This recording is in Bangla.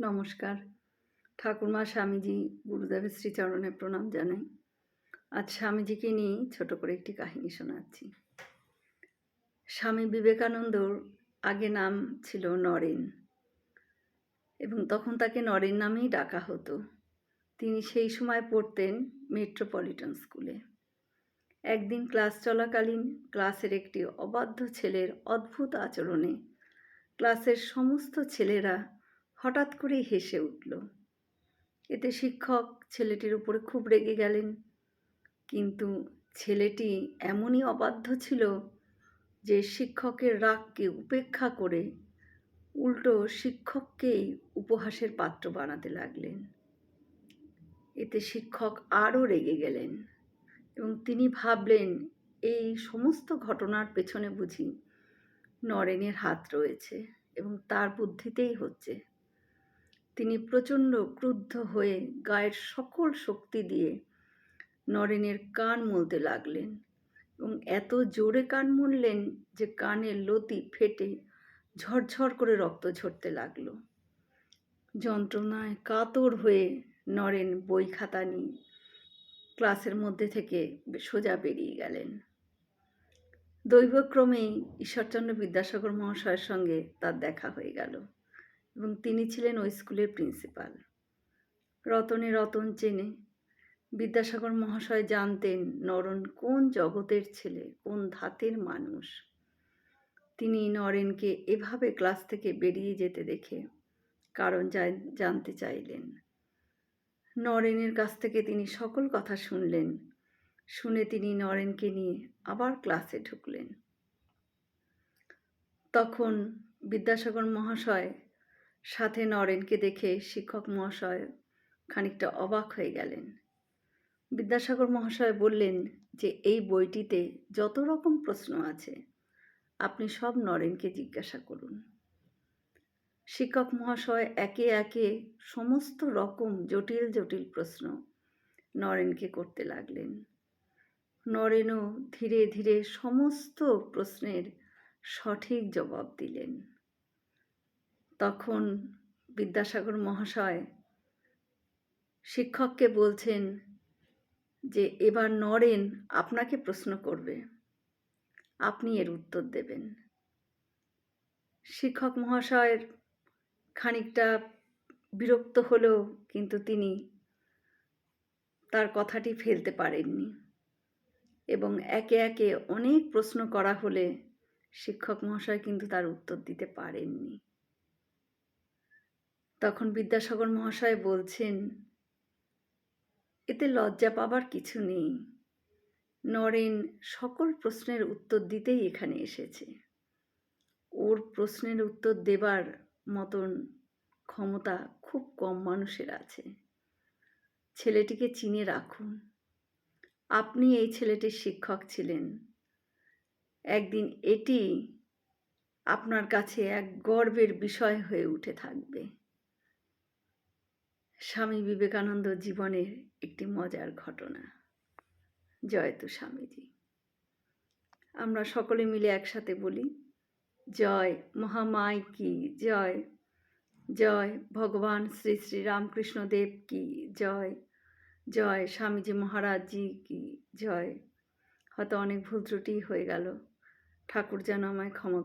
নমস্কার। ঠাকুরমা স্বামীজি গুরুদেবের শ্রীচরণে প্রণাম জানাই। আজ স্বামীজিকে নিয়ে ছোট করে একটি কাহিনী শোনাচ্ছি। স্বামী বিবেকানন্দর আগে নাম ছিল নরেন এবং তখন তাকে নরেন নামেই ডাকা হতো। তিনি সেই সময় পড়তেন মেট্রোপলিটন স্কুলে। একদিন ক্লাস চলাকালীন ক্লাসের একটি অবাধ্য ছেলের অদ্ভুত আচরণে ক্লাসের সমস্ত ছেলেরা হঠাৎ করেই হেসে উঠল। এতে শিক্ষক ছেলেটির উপরে খুব রেগে গেলেন। কিন্তু ছেলেটি এমনই অবাধ্য ছিল যে শিক্ষকের রাগকে উপেক্ষা করে উল্টো শিক্ষককেই উপহাসের পাত্র বানাতে লাগলেন। এতে শিক্ষক আরও রেগে গেলেন এবং তিনি ভাবলেন, এই সমস্ত ঘটনার পেছনে বুঝি নরেনের হাত রয়েছে এবং তার বুদ্ধিতেই হচ্ছে। তিনি প্রচণ্ড ক্রুদ্ধ হয়ে গায়ের সকল শক্তি দিয়ে নরেনের কান মলতে লাগলেন এবং এত জোরে কান মুললেন যে কানের লতি ফেটে ঝরঝর করে রক্ত ঝরতে লাগল। যন্ত্রণায় কাতর হয়ে নরেন বই খাতা নিয়ে ক্লাসের মধ্যে থেকে সোজা বেরিয়ে গেলেন। দৈবক্রমেই ঈশ্বরচন্দ্র বিদ্যাসাগর মহাশয়ের সঙ্গে তার দেখা হয়ে গেল। এবং তিনি ছিলেন ওই স্কুলের প্রিন্সিপাল। রতনে রতন চেনে, বিদ্যাসাগর মহাশয় জানতেন নরন কোন জগতের ছেলে, কোন ধাতের মানুষ। তিনি নরেনকে এভাবে ক্লাস থেকে বেরিয়ে যেতে দেখে কারণ জানতে চাইলেন। নরেনের কাছ থেকে তিনি সকল কথা শুনলেন। শুনে তিনি নরেনকে নিয়ে আবার ক্লাসে ঢুকলেন। তখন বিদ্যাসাগর মহাশয় সাথে নরেনকে দেখে শিক্ষক মহাশয় খানিকটা অবাক হয়ে গেলেন। বিদ্যাসাগর মহাশয় বললেন যে, এই বইটিতে যত রকম প্রশ্ন আছে, আপনি সব নরেনকে জিজ্ঞাসা করুন। শিক্ষক মহাশয় একে একে সমস্ত রকম জটিল জটিল প্রশ্ন নরেনকে করতে লাগলেন। নরেনও ধীরে ধীরে সমস্ত প্রশ্নের সঠিক জবাব দিলেন। তখন বিদ্যাসাগর মহাশয় শিক্ষককে বলছেন যে, এবার নরেন আপনাকে প্রশ্ন করবে। আপনি এর উত্তর দেবেন। শিক্ষক মহাশয়ের খানিকটা বিরক্ত হলেও কিন্তু তিনি তার কথাটি ফেলতে পারেননি এবং একে একে অনেক প্রশ্ন করা হলে শিক্ষক মহাশয় কিন্তু তার উত্তর দিতে পারেননি। তখন বিদ্যাসাগর মহাশয় বলছেন, এতে লজ্জা পাবার কিছু নেই। নরেন সকল প্রশ্নের উত্তর দিতেই এখানে এসেছে। ওর প্রশ্নের উত্তর দেবার মতন ক্ষমতা খুব কম মানুষের আছে। ছেলেটিকে চিনে রাখুন। আপনি এই ছেলেটির শিক্ষক ছিলেন। একদিন এটি আপনার কাছে এক গর্বের বিষয় হয়ে উঠে থাকবে। স্বামী বিবেকানন্দ জীবনের একটি মজার ঘটনা। জয়তু স্বামীজি। আমরা সকলে মিলে একসাথে বলি, জয় মহামায় কি, জয় জয় ভগবান শ্রী শ্রী রামকৃষ্ণ দেব কি, জয় জয় স্বামীজি মহারাজজি কি, জয়। হয়তো অনেক ভুল ত্রুটি হয়ে গেল। ঠাকুর যেন আমায় ক্ষমা